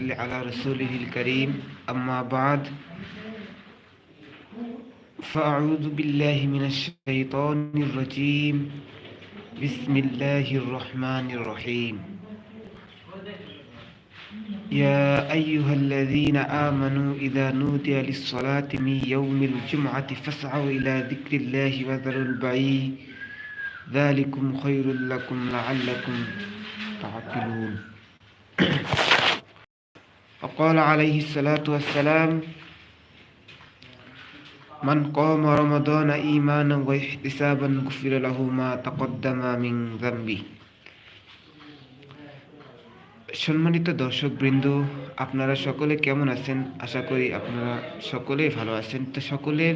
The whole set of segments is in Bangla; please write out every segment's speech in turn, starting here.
صل على رسوله الكريم. أما بعد فأعوذ بالله من الشيطان الرجيم. بسم الله الرحمن الرحيم. يا أيها الذين آمنوا إذا نودي للصلاة من يوم الجمعة فاسعوا إلى ذكر الله وذروا البيع. ذلكم خير لكم لعلكم تعقلون. وقال عليه الصلاة والسلام من قام رمضان إيمانا واحتسابا غفر له ما تقدم من ذنبه সম্মানিত দর্শকবৃন্দ আপনারা সকলে কেমন আছেন আশা করি আপনারা সকলেই ভালো আছেন তো সকলের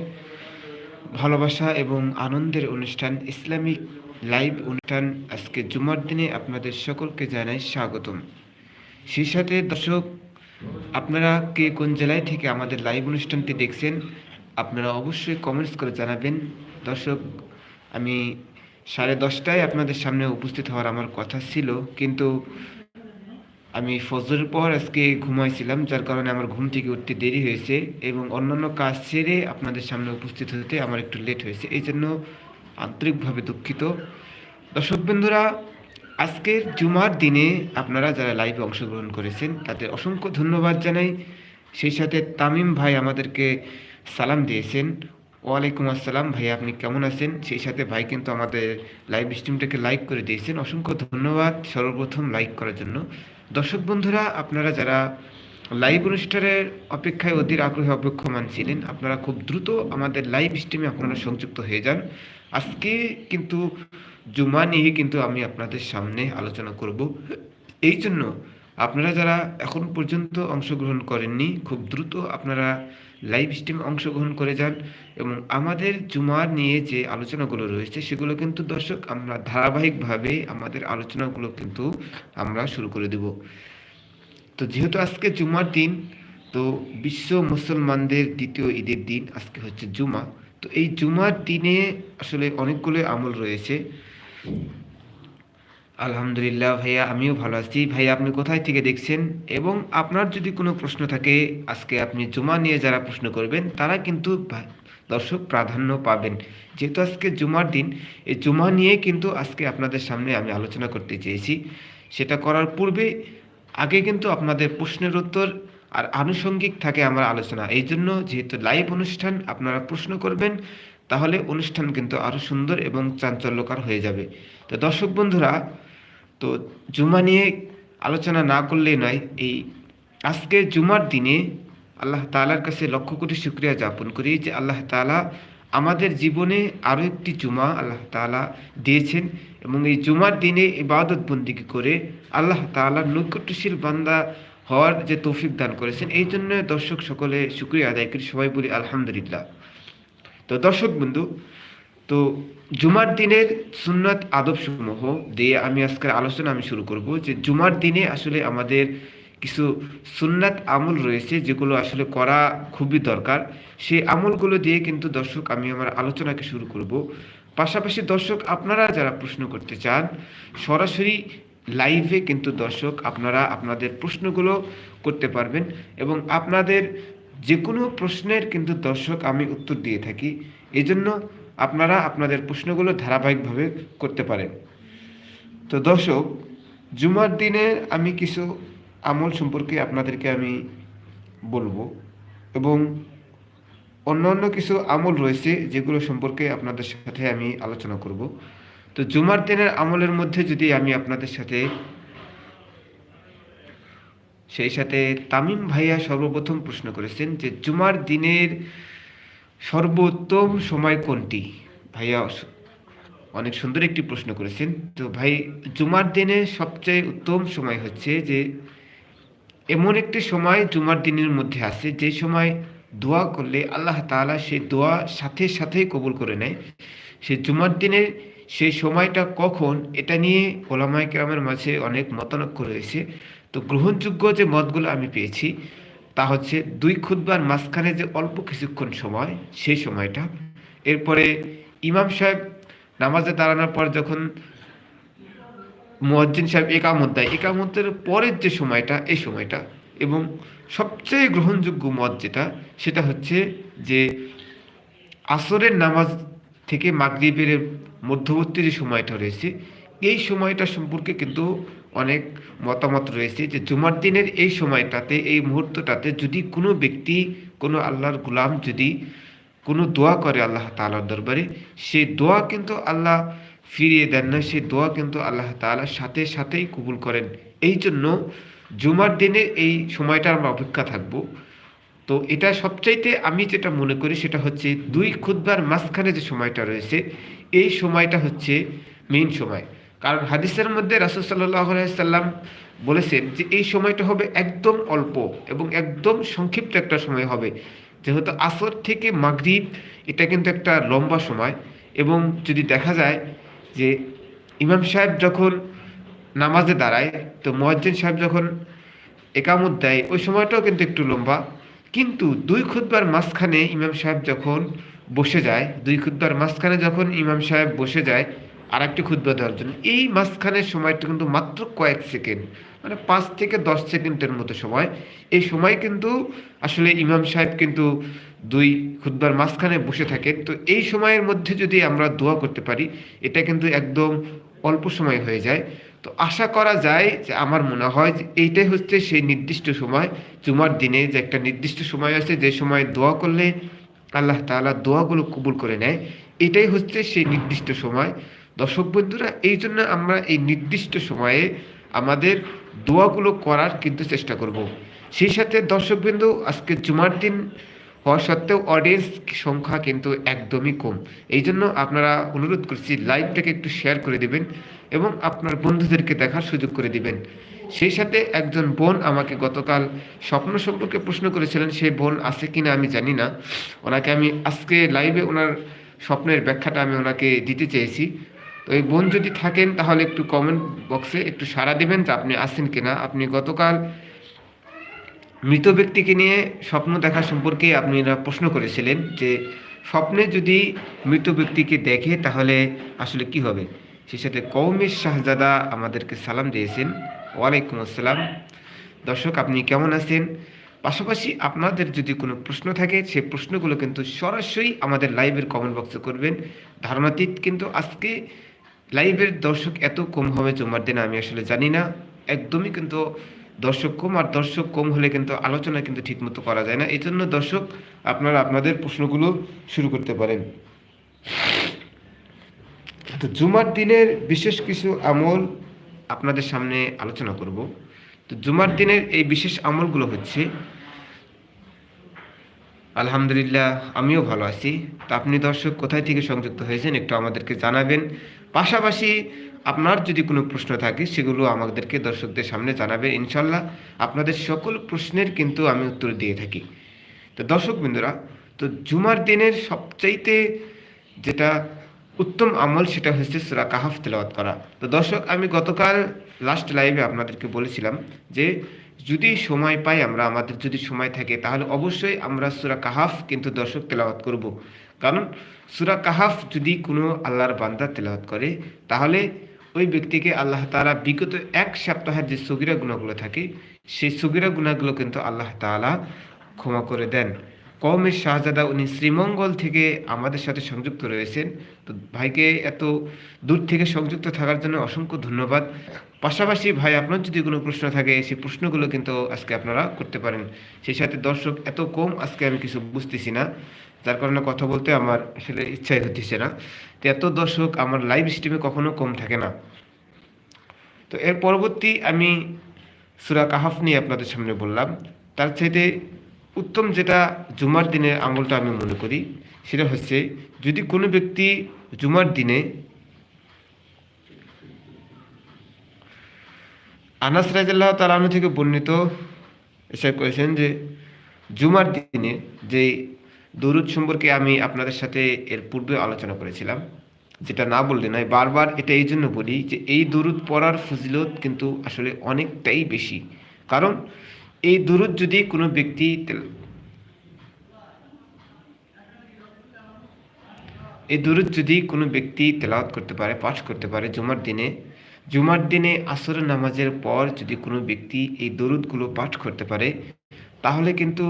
ভালোবাসা এবং আনন্দের অনুষ্ঠান ইসলামিক লাইভ অনুষ্ঠান আজকে জুমার দিনে আপনাদের সকলকে জানাই স্বাগতম সেই সাথে দর্শক আপনারা কে কোন জেলায় থেকে আমাদের লাইভ অনুষ্ঠানটি দেখছেন, আপনারা অবশ্যই কমেন্টস করে জানাবেন। দর্শক, আমি সাড়ে দশটায় আপনাদের সামনে উপস্থিত হওয়ার আমার কথা ছিল, কিন্তু আমি ফজরের পর আজকে ঘুমাইছিলাম, যার কারণে আমার ঘুম থেকে উঠতে দেরি হয়েছে এবং অন্যান্য কাজ সেরে আপনাদের সামনে উপস্থিত হতে আমার একটু লেট হয়েছে। এই জন্য আন্তরিকভাবে দুঃখিত। দর্শক বন্ধুরা আজকের জুমার দিনে আপনারা যারা লাইভে অংশগ্রহণ করেছেন, তাদের অসংখ্য ধন্যবাদ জানাই। সেই সাথে তামিম ভাই আমাদেরকে সালাম দিয়েছেন। ওয়ালাইকুম আসসালাম ভাই, আপনি কেমন আছেন? সেই সাথে ভাই কিন্তু আমাদের লাইভ স্ট্রিমটাকে লাইক করে দিয়েছেন। অসংখ্য ধন্যবাদ সর্বপ্রথম লাইক করার জন্য। দর্শক বন্ধুরা, আপনারা যারা লাইভ অনুষ্ঠানের অপেক্ষায় অধীর আগ্রহে অপেক্ষমান ছিলেন, আপনারা খুব দ্রুত আমাদের লাইভ স্ট্রিমে আপনারা সংযুক্ত হয়ে যান। আজকে কিন্তু জুমা নিয়ে কিন্তু আমি আপনাদের সামনে আলোচনা করব। এই জন্য আপনারা যারা এখন পর্যন্ত অংশগ্রহণ করেননি, খুব দ্রুত আপনারা লাইভ স্ট্রিমে অংশগ্রহণ করে যান এবং আমাদের জুমার নিয়ে যে আলোচনাগুলো রয়েছে সেগুলো কিন্তু দর্শক আমরা ধারাবাহিকভাবে আমাদের আলোচনাগুলো কিন্তু আমরা শুরু করে দেব। তো যেহেতু আজকে জুমার দিন, তো বিশ্ব মুসলমানদের দ্বিতীয় ঈদের দিন আজকে হচ্ছে জুমা। তো এই জুমার দিনে আসলে অনেকগুলো আমল রয়েছে। আলহামদুলিল্লাহ ভাইয়া, আমিও ভালো আছি। ভাইয়া, আপনি কোথায় থেকে দেখছেন? এবং আপনার যদি কোনো প্রশ্ন থাকে, আজকে আপনি জুমা নিয়ে যারা প্রশ্ন করবেন, তারা কিন্তু দর্শক প্রাধান্য পাবেন। যেহেতু আজকে জুমার দিন, এই জুমা নিয়ে কিন্তু আজকে আপনাদের সামনে আমি আলোচনা করতে চেয়েছি। সেটা করার পূর্বে, আগে কিন্তু আপনাদের প্রশ্নের উত্তর আর আনুষঙ্গিক থাকে আমার আলোচনা। এই জন্য যেহেতু লাইভ অনুষ্ঠান, আপনারা প্রশ্ন করবেন তাহলে অনুষ্ঠান কিন্তু আরও সুন্দর এবং চাঞ্চল্যকর হয়ে যাবে। তো দর্শক বন্ধুরা, তো জুমা নিয়ে আলোচনা না করলেই নয়, এই আজকে জুমার দিনে আল্লাহ তালার কাছে লক্ষ কোটি শুক্রিয়া যাপন করি যে আল্লাহ তাআলা আমাদের জীবনে আরও একটি জুমা আল্লাহ তাআলা দিয়েছেন এবং এই জুমার দিনে ইবাদত বন্দিগি করে আল্লাহ তাআলার নৈকট্যশীল বান্দা হওয়ার যে তৌফিক দান করেছেন, এই জন্য দর্শক সকলে শুক্রিয়া আদায় করি। সবাই বলি আলহামদুলিল্লাহ। তো দর্শক বন্ধু, তো জুমার দিনের সুন্নাত আদবসমূহ দিয়ে আমি আজকের আলোচনা আমি শুরু করব যে জুমার দিনে আসলে আমাদের কিছু সুন্নাত আমল রয়েছে যেগুলো আসলে করা খুবই দরকার। সেই আমলগুলো দিয়ে কিন্তু দর্শক আমি আমার আলোচনাকে শুরু করব। পাশাপাশি দর্শক আপনারা যারা প্রশ্ন করতে চান, সরাসরি লাইভে কিন্তু দর্শক আপনারা আপনাদের প্রশ্নগুলো করতে পারবেন এবং আপনাদের যে কোনো প্রশ্নের কিন্তু দর্শক আমি উত্তর দিয়ে থাকি। এজন্য আপনারা আপনাদের প্রশ্নগুলো ধারাবাহিকভাবে করতে পারেন। তো দর্শক, জুমার দিনে আমি কিছু আমল সম্পর্কে আপনাদেরকে আমি বলব এবং অন্যান্য কিছু আমল রয়েছে যেগুলো সম্পর্কে আপনাদের সাথে আমি আলোচনা করব। তো জুমার দিনের আমলের মধ্যে যদি আমি আপনাদের সাথে সেই সাথে তামিম ভাইয়া সর্বপ্রথম প্রশ্ন করেছেন যে, জুমার দিনের সর্বোত্তম সময় কোনটি? ভাইয়া অনেক সুন্দর একটি প্রশ্ন করেছেন। তো ভাই, জুমার দিনে সবচেয়ে উত্তম সময় হচ্ছে যে, এমন একটি সময় জুমার দিনের মধ্যে আছে যে সময় দোয়া করলে আল্লাহ তাআলা সেই দোয়া সাথে সাথেই কবুল করে নেয়। সেই জুমার দিনের সেই সময়টা কখন? এটা নিয়ে ওলামায় কেরামের মাঝে অনেক মতানক্য রয়েছে। তো গ্রহণযোগ্য যে মতগুলো আমি পেয়েছি, তা হচ্ছে দুই খুদ্বার মাঝখানে যে অল্প কিছুক্ষণ সময়, সেই সময়টা। এরপরে ইমাম সাহেব নামাজে দাঁড়ানোর পর যখন মুয়াজ্জিন সাহেব একামত দেয়, একামতের পরের যে সময়টা, এই সময়টা, এবং সবচেয়ে গ্রহণযোগ্য মত যেটা, সেটা হচ্ছে যে আসরের নামাজ থেকে মাগরিবের মধ্যবর্তী যে সময়টা রয়েছে, এই সময়টা সম্পর্কে কিন্তু অনেক মতামত রয়েছে যে জুমার দিনের এই সময়টাতে, এই মুহূর্তটাতে যদি কোনো ব্যক্তি, কোনো আল্লাহর গুলাম যদি কোনো দোয়া করে আল্লাহ তালার দরবারে সেই দোয়া কিন্তু আল্লাহ ফিরিয়ে দেন না সেই দোয়া কিন্তু আল্লাহ তালার সাথে সাথেই কবুল করেন। এই জন্য জুমার দিনে এই সময়টা আমরা অপেক্ষা থাকব। তো এটা সবচাইতে আমি যেটা মনে করি সেটা হচ্ছে দুই খুদ্বার মাঝখানে যে সময়টা রয়েছে, এই সময়টা হচ্ছে মেইন সময়। কারণ হাদিসের মধ্যে রাসুল সাল্লাহ সাল্লাম বলেছেন যে এই সময়টা হবে একদম অল্প এবং একদম সংক্ষিপ্ত একটা সময় হবে। যেহেতু আসর থেকে মাগরিব, এটা কিন্তু একটা লম্বা সময় এবং যদি দেখা যায় যে ইমাম সাহেব যখন নামাজে দাঁড়ায়, তো মহাজ্জিন সাহেব যখন একামত দেয়, ওই সময়টাও কিন্তু একটু লম্বা। কিন্তু দুই খুদ্বার মাঝখানে ইমাম সাহেব যখন বসে যায়, দুই খুদ্বার মাঝখানে যখন ইমাম সাহেব বসে যায় আর একটি খুদ্া দেওয়ার জন্য। এই মাঝখানের সময়টা কিন্তু মাত্র কয়েক সেকেন্ড মানে পাঁচ থেকে দশ সেকেন্ডের মতো সময়। এই সময় কিন্তু আসলে ইমাম সাহেব কিন্তু দুই খুদ্বার মাঝখানে বসে থাকেন। তো এই সময়ের মধ্যে যদি আমরা দোয়া করতে পারি, এটা কিন্তু একদম অল্প সময় হয়ে যায়। তো আশা করা যায় যে আমার মনে হয় যে এইটাই হচ্ছে সেই নির্দিষ্ট সময়, জুমার দিনে যে একটা নির্দিষ্ট সময় আছে, যে সময় দোয়া করলে আল্লাহ তাআলা দোয়াগুলো কবুল করে নেয়। এটাই হচ্ছে সেই নির্দিষ্ট সময়। দর্শক বন্ধুরা, এই জন্য আমরা এই নির্দিষ্ট সময়ে আমাদের দোয়াগুলো করার কিন্তু চেষ্টা করব। সেই সাথে দর্শকবৃন্দ আজকে জুমার দিন হওয়া সত্ত্বেও অডিয়েন্স সংখ্যা কিন্তু একদমই কম। এই জন্য আপনারা অনুরোধ করছি লাইভটাকে একটু শেয়ার করে দিবেন এবং আপনার বন্ধুদেরকে দেখার সুযোগ করে দিবেন। সেই সাথে একজন বোন আমাকে গতকাল স্বপ্ন সম্পর্কে প্রশ্ন করেছিলেন, সেই বোন আছে কিনা আমি জানি না। ওনাকে আমি আজকে লাইভে ওনার স্বপ্নের ব্যাখ্যাটা আমি ওনাকে দিতে চেয়েছি। তো এই বোন যদি থাকেন, তাহলে একটু কমেন্ট বক্সে একটু সাড়া দিবেন যে আপনি আসেন কিনা। আপনি গতকাল মৃত ব্যক্তিকে নিয়ে স্বপ্ন দেখা সম্পর্কে আপনি প্রশ্ন করেছিলেন যে স্বপ্নে যদি মৃত ব্যক্তিকে দেখে, তাহলে আসলে কি হবে? সেই সাথে কৌমের শাহজাদা আমাদেরকে সালাম দিয়েছেন। ওয়ালাইকুম আসসালাম। দর্শক, আপনি কেমন আছেন? পাশাপাশি আপনাদের যদি কোনো প্রশ্ন থাকে, সে প্রশ্নগুলো কিন্তু সরাসরি আমাদের লাইভের কমেন্ট বক্সে করবেন। ধারণাতীত কিন্তু আজকে লাইভের দর্শক এত কম হবে জুমার দিন আমি আসলে জানি না। একদমই কিন্তু দর্শক কম আর দর্শক কম হলে কিন্তু আলোচনা কিন্তু ঠিকমতো করা যায় না। এই জন্য দর্শক, আপনারা আপনাদের প্রশ্নগুলো শুরু করতে পারেন। তো জুমার দিনের বিশেষ কিছু আমল আপনাদের সামনে আলোচনা করব। তো জুমার দিনের এই বিশেষ আমলগুলো হচ্ছে, আলহামদুলিল্লাহ আমিও ভালো আছি। তো আপনি দর্শক কোথায় থেকে সংযুক্ত হয়েছেন একটু আমাদেরকে জানাবেন। পাশাপাশি আপনার যদি কোনো প্রশ্ন থাকে, সেগুলো আমাদেরকে দর্শকদের সামনে জানাবেন, ইনশাল্লাহ আপনাদের সকল প্রশ্নের কিন্তু আমি উত্তর দিয়ে থাকি। তো দর্শক বিন্দুরা তো জুমার দিনের সবচাইতে যেটা উত্তম আমল সেটা হচ্ছে সুরা কাহাফ তেলাওয়াত করা। তো দর্শক, আমি গতকাল লাস্ট লাইভে আপনাদেরকে বলেছিলাম যে, যদি সময় পাই আমরা, আমাদের যদি সময় থাকে, তাহলে অবশ্যই আমরা সুরা কাহাফ কিন্তু দর্শক তেলাওয়াত করব। কারণ সুরা কাহাফ যদি কোনো আল্লাহর বান্দা তেলাওয়াত করে, তাহলে ওই ব্যক্তিকে আল্লাহ তাআলা বিগত এক সপ্তাহের যে সগিরা গুণাগুলো থাকে, সেই সগিরা গুণাগুলো কিন্তু আল্লাহ তাআলা ক্ষমা করে দেন। কমের শাহজাদা উনি শ্রীমঙ্গল থেকে আমাদের সাথে সংযুক্ত রয়েছেন। তো ভাইকে এত দূর থেকে সংযুক্ত থাকার জন্য অসংখ্য ধন্যবাদ। পাশাপাশি ভাই, আপনার যদি কোনো প্রশ্ন থাকে, সেই প্রশ্নগুলো কিন্তু আজকে আপনারা করতে পারেন। সেই সাথে দর্শক, এত কম আজকে আমি কিছু বুঝতেছি না। যার কারণে কথা বলতে আমার আসলে ইচ্ছাই হতেছে না। তো এত দর্শক আমার লাইভ স্ট্রিমে কখনো কম থাকে না। তো এর পরবর্তী আমি সুরা কাহাফ নিয়ে আপনাদের সামনে বললাম। তার চাইতে উত্তম যেটা জুমার দিনের আমলটা আমি মনে করি, সেটা হচ্ছে যদি কোনো ব্যক্তি জুমার দিনে আনাস রাজাল্লাহ তালানু থেকে বর্ণিত এসে করেছেন যে, জুমার দিনে যে দরুদ সম্পর্কে আমি আপনাদের সাথে এর পূর্বে আলোচনা করেছিলাম, যেটা না বললে নয়, বারবার এটা এই জন্য বলি যে এই দরুদ পড়ার ফজিলত কিন্তু আসলে অনেকটাই বেশি। কারণ এই দরুদ যদি কোনো ব্যক্তি এই দরুদ যদি কোনো ব্যক্তি তেলাওয়াত করতে পারে, পাঠ করতে পারে জুমার দিনে জুমার দিনে আসরের নামাজের পর যদি কোনো ব্যক্তি এই দরুদগুলো পাঠ করতে পারে, তাহলে কিন্তু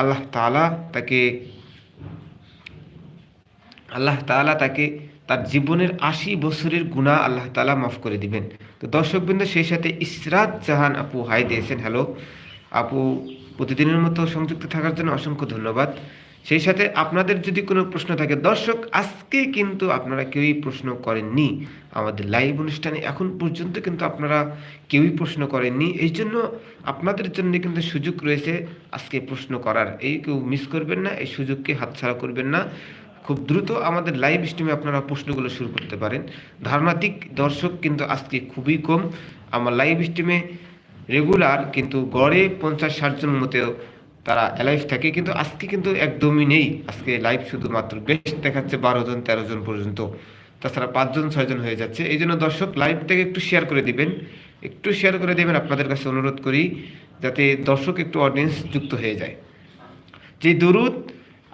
আল্লাহ তালা তাকে, আল্লাহ তালা তাকে তার জীবনের আশি বছরের গুণা আল্লাহ তালা মাফ করে দিবেন। তো দর্শকবৃন্দ, সেই সাথে ইসরাত জাহান আপু হাই দিয়েছেন। হ্যালো আপু, প্রতিদিনের মতো সংযুক্ত থাকার জন্য অসংখ্য ধন্যবাদ। সেই সাথে আপনাদের যদি কোনো প্রশ্ন থাকে, দর্শক, আজকে কিন্তু আপনারা কেউই প্রশ্ন করেননি। আমাদের লাইভ অনুষ্ঠানে এখন পর্যন্ত কিন্তু আপনারা কেউই প্রশ্ন করেননি। এই জন্য আপনাদের জন্য কিন্তু সুযোগ রয়েছে আজকে প্রশ্ন করার। এই কেউ মিস করবেন না, এই সুযোগকে হাতছাড়া করবেন না। খুব দ্রুত আমাদের লাইভ স্ট্রিমে আপনারা প্রশ্নগুলো শুরু করতে পারেন। ধারণাতিক দর্শক কিন্তু আজকে খুবই কম। আমার লাইভ স্ট্রিমে রেগুলার কিন্তু গড়ে পঞ্চাশ ষাটজন মতো তারা অ্যালাইভ থাকে, কিন্তু আজকে কিন্তু একদমই নেই। আজকে লাইভ শুধুমাত্র বেশ দেখাচ্ছে বারো জন, তেরো জন পর্যন্ত। তাছাড়া পাঁচজন ছয়জন হয়ে যাচ্ছে। এই জন্য দর্শক লাইভটাকে একটু শেয়ার করে দিবেন। একটু শেয়ার করে দেবেন, আপনাদের কাছে অনুরোধ করি, যাতে দর্শক একটু অডিয়েন্স যুক্ত হয়ে যায়। যে দরুদ,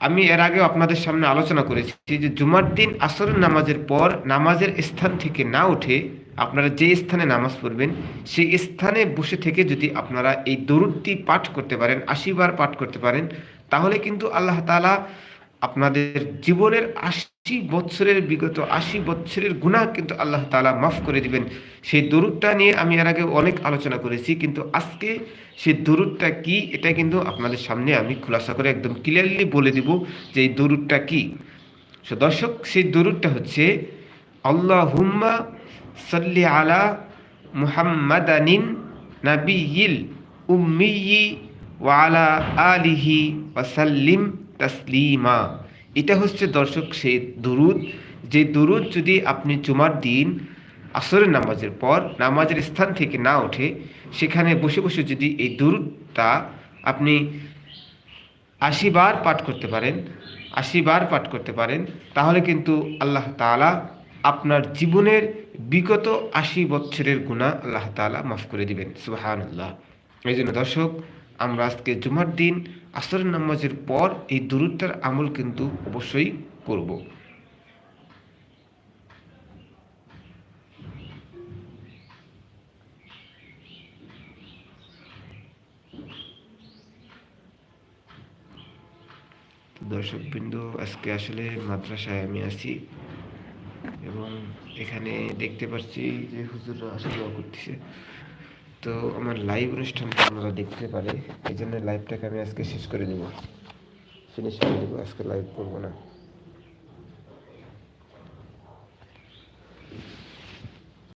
আমি এর আগেও আপনাদের সামনে আলোচনা করেছি যে জুমার দিন আসরের নামাজের পর নামাজের স্থান থেকে না উঠে আপনারা যে স্থানে নামাজ পড়বেন, সেই স্থানে বসে থেকে যদি আপনারা এই দরুদটি পাঠ করতে পারেন আশিবার পাঠ করতে পারেন, তাহলে কিন্তু আল্লাহ তাআলা আপনাদের জীবনের আশি বৎসরের বিগত আশি বৎসরের গুনাহ কিন্তু আল্লাহ তাআলা মাফ করে দিবেন। সেই দরুদটা নিয়ে আমি এর আগে অনেক আলোচনা করেছি, কিন্তু আজকে সেই দরুদটা কি, এটা কিন্তু আপনাদের সামনে আমি খোলাসা করে একদম ক্লিয়ারলি বলে দিব যে এই দরুদটা কি। দর্শক, সেই দরুদটা হচ্ছে আল্লাহ হুম্মা সাল্লি আলা মুহাম্মাদানিন নাবিয়িল উম্মিয়ি ওয়ালা আলিহি ওয়াসাল্লিম তাসলিমা। এটা হচ্ছে দর্শক সেই দুরুদ। যে দুরুদ যদি আপনি জুমার দিন, আসরের নামাজের পর নামাজের স্থান থেকে না ওঠে, সেখানে বসে বসে যদি এই দুরুদটা আপনি আশি বার পাঠ করতে পারেন, আশি বার পাঠ করতে পারেন, তাহলে কিন্তু আল্লাহ তাআলা আপনার জীবনের বিগত আশি বছরের গুণা আল্লাহ তাআলা মাফ করে দিবেন। সুবাহান আল্লাহ এই জন্য দর্শক, আমরা আজকে জুমার দিন, আসরের নামাজের পর এই দুরুদটার আমল কিন্তু অবশ্যই করব। দর্শকবৃন্দ, আজকে আসলে মাদ্রাসায় আমি আছি। এখানে দেখতে পাচ্ছি যে হুজুররা আসা যাওয়া করতেছে। তো আমার লাইভ অনুষ্ঠানটা আপনারা দেখতে পারে এই জন্য লাইভটাকে আমি আজকে শেষ করে দেবো ফিনিশ করে দেবো আজকে লাইভ করব না।